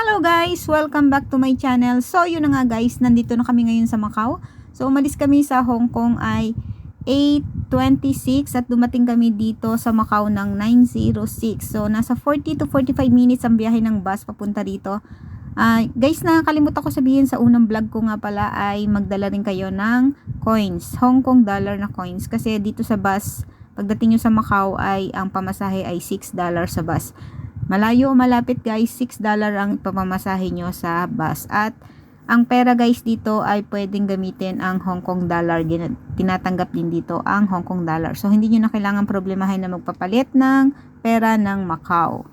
Hello guys! Welcome back to my channel. So yun na nga guys, nandito na kami ngayon sa Macau. So umalis kami sa Hong Kong ay 8.26 at dumating kami dito sa Macau ng 9.06. So nasa 40 to 45 minutes ang biyahe ng bus papunta dito. Ah, guys, nakakalimutan ko sabihin sa unang vlog ko nga pala ay magdala rin kayo ng coins, Hong Kong dollar na coins. Kasi dito sa bus, pagdating nyo sa Macau ay ang pamasahe ay 6 dollar sa bus. Malayo o malapit guys, 6 dollar ang pamamasahe nyo sa bus. At ang pera guys dito ay pwedeng gamitin ang Hong Kong dollar. Tinatanggap din dito ang Hong Kong dollar. So hindi nyo na kailangan problemahin na magpapalit ng pera ng Macau.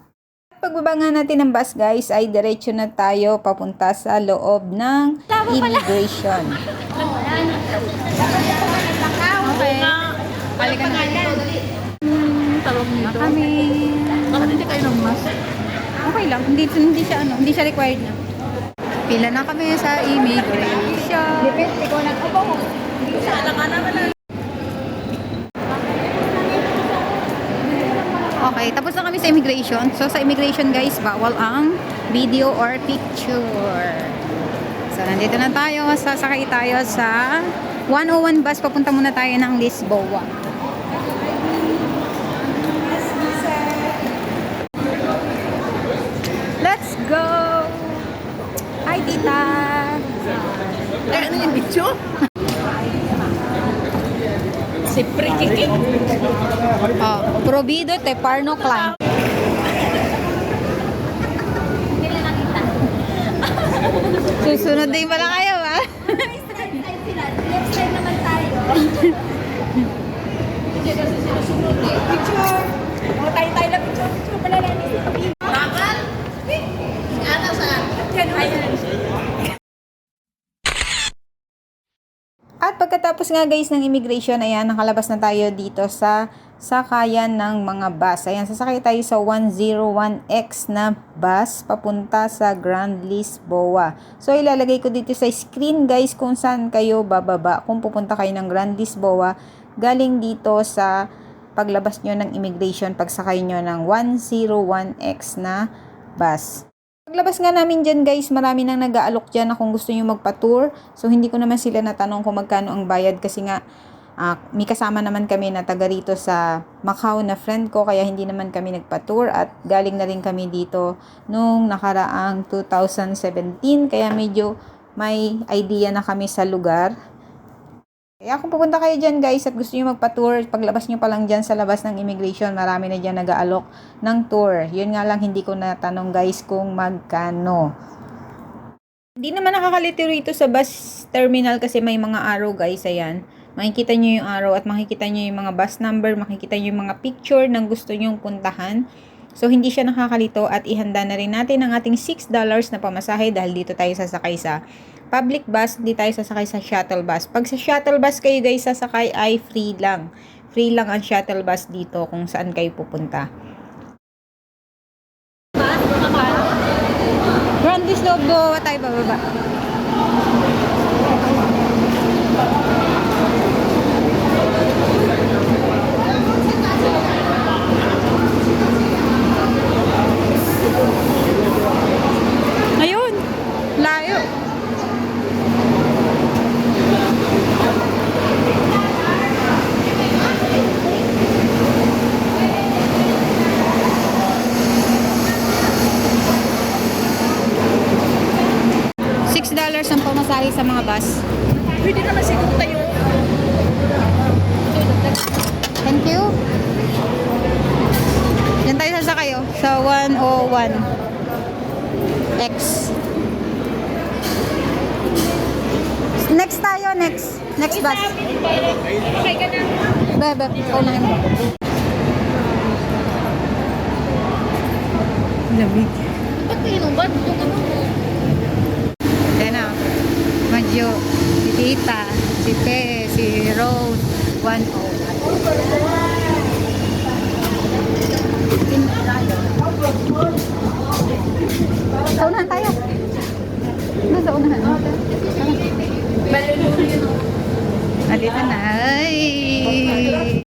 Pagbaba nga natin ng bus guys ay diretso na tayo papunta sa loob ng immigration. Balikan na. Kami. Bakit hindi kayo ng mask? Okay lang, hindi, hindi siya ano, hindi siya required na. Pila na kami sa immigration. Depende ko na ako. Sana ka naman na. Okay, tapos na kami sa immigration. So sa immigration guys, bawal ang video or picture. So nandito na tayo, sasakay tayo sa 101 bus. Papunta muna tayo ng Lisboa. Let's go! Hi, tita! Eh, ano yung bitcho? si Prikiki. Oh, probido te parno clan. Susunod din pala kayo, ha? Left side naman tayo. Picture. Oh, tayo tayo na picture. Picture pala lang. Bakal? Ano saan? Yan, ayan. At pagkatapos nga guys ng immigration, ayan, nakalabas na tayo dito sa sakayan ng mga bus. Ayan, sasakay tayo sa 101X na bus papunta sa Grand Lisboa. So, ilalagay ko dito sa screen guys kung saan kayo bababa kung pupunta kayo ng Grand Lisboa galing dito sa paglabas nyo ng immigration pagsakay nyo ng 101X na bus. Paglabas nga namin dyan guys, marami nang nag-aalok dyan na kung gusto nyo magpa-tour. So hindi ko naman sila natanong kung magkano ang bayad kasi nga ah, may kasama naman kami na taga rito sa Macau na friend ko kaya hindi naman kami nagpa-tour at galing na rin kami dito nung nakaraang 2017 kaya medyo may idea na kami sa lugar. Kaya kung pupunta kayo dyan guys at gusto nyo magpa-tour, paglabas nyo pa lang dyan sa labas ng immigration, marami na dyan nag-aalok ng tour. Yun nga lang hindi ko natanong guys kung magkano. Hindi naman nakakalito rito sa bus terminal kasi may mga arrow guys, ayan. Makikita nyo yung arrow at makikita nyo yung mga bus number, makikita nyo yung mga picture ng gusto nyong puntahan. So, hindi siya nakakalito at ihanda na rin natin ang ating $6 na pamasahe dahil dito tayo sasakay sa public bus, hindi tayo sasakay sa shuttle bus. Pag sa shuttle bus kayo guys sasakay ay free lang. Free lang ang shuttle bus dito kung saan kayo pupunta. Grand Dislobo, tayo bababa. Ayun, layo. $6 ang pamasahe sa mga bus. Pwede naman siguro tayo. Thank you. Yan tayo sasakay oh, sa 101 X. Next tayo, next. Next bus. Okay ka na. Bebe, unahin mo. Lamig. Ba't kayo nung ba't yung Tita, si Pe, si Rose, 101. Sa unahan tayo. Nasa unahan. Nandito na. Ay!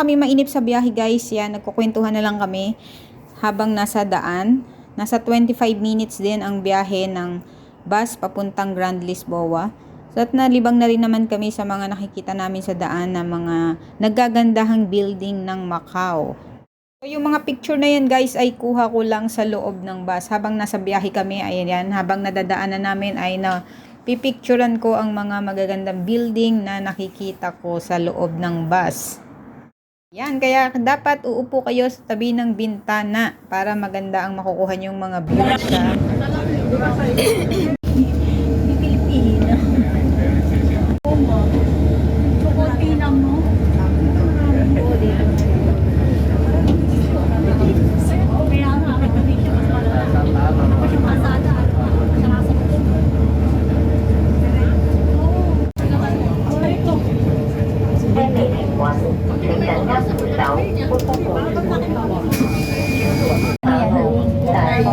kami mainip sa biyahe guys, yan, nagkukwentuhan na lang kami habang nasa daan. Nasa 25 minutes din ang biyahe ng bus papuntang Grand Lisboa. So at nalibang na rin naman kami sa mga nakikita namin sa daan na mga nagagandahang building ng Macau. So yung mga picture na yan guys ay kuha ko lang sa loob ng bus. Habang nasa biyahe kami, ayan yan, habang nadadaanan namin ay na pipicturan ko ang mga magagandang building na nakikita ko sa loob ng bus. Yan, kaya dapat uupo kayo sa tabi ng bintana para maganda ang makukuha yung mga views sa Pilipina. Kunti lang, no? Kaya nga, hindi siya mas malala. Kasi masada, sarasa ko. Ay,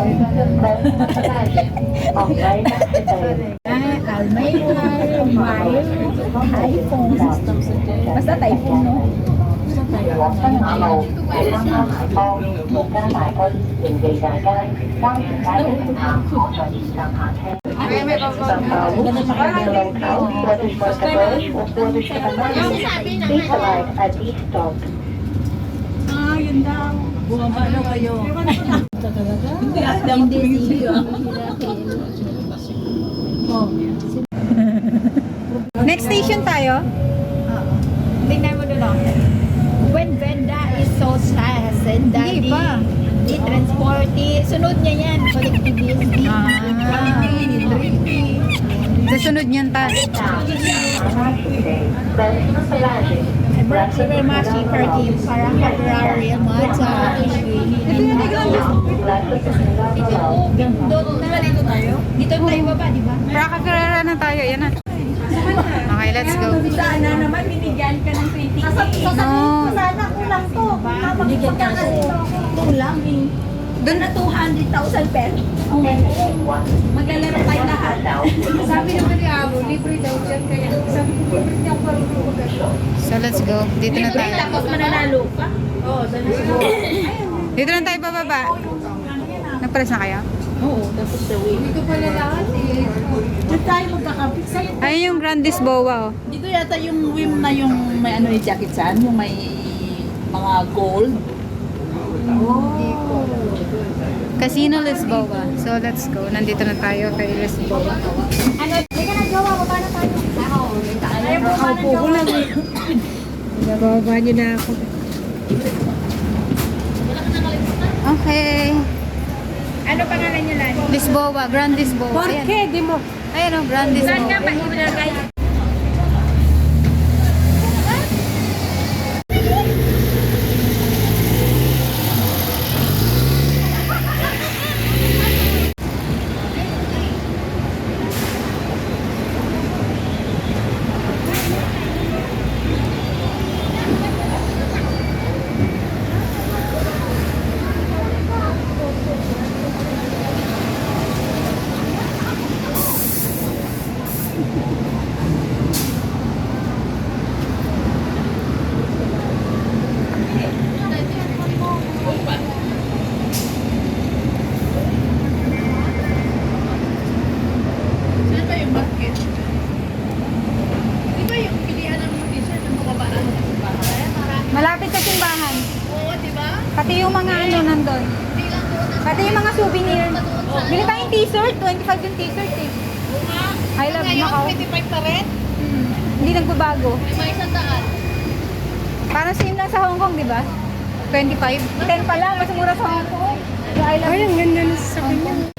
Almayra, Mile, Typhoon. Basta Typhoon, no? Ah, yun daw. Bumaba daw kayo. Hindi, adam Hindi si Next station tayo. Tingnan mo doon. When Venda is so and daddy, Hindi pa. di transporti, sunod niya yan, collectivism. Ah. Susunod niyan ta. Very much for him, para February, Marcha, Doon na dito tayo? Dito tayo baba, di ba? Praka Ferrera na tayo. Yan na. Okay, let's go. Sana naman binigyan ka ng 20 No. Sana kulang to. Binigyan ka kasi kulang eh. Doon na 200,000 pesos. Maglalaro tayo lahat. Sabi naman ni Abo, libre daw dyan. Kaya sabi ko, libre niya ako parang So let's go. Dito na tayo. Tapos mananalo ka. Oo, ko. Dito na tayo bababa. Nagpares na kayo? Oo, tapos the way. Hindi ko pala lahat eh. Doon tayo magkakapit sa'yo. Ayun yung Grand Lisboa oh. Dito yata yung whim na yung may ano yung jacket saan, yung may mga gold. Casino Lisboa. So let's go. Nandito na tayo kay Lisboa. Ano? Hindi ka nagawa, baba na tayo. Ako, tayo baba na Upo ko lang. Nababa niyo na ako. Okay. Ano pangalan niyo lang? Lisboa. Grand Lisboa. Ayan. di mo. Ayan o, Grand Saan ka Lisboa. ba ilagay? yung mga ano nandun. Pati yung mga souvenir. Bili tayong t-shirt. 25 yung t-shirt eh. I love Macau. 25 pa rin? Mm, Hindi nagbabago. May isang daan. Parang same lang sa Hong Kong, di ba? 25. 10 pa lang. Mas mura sa Hong Kong. I love Ay, ang ganda na sa kanya.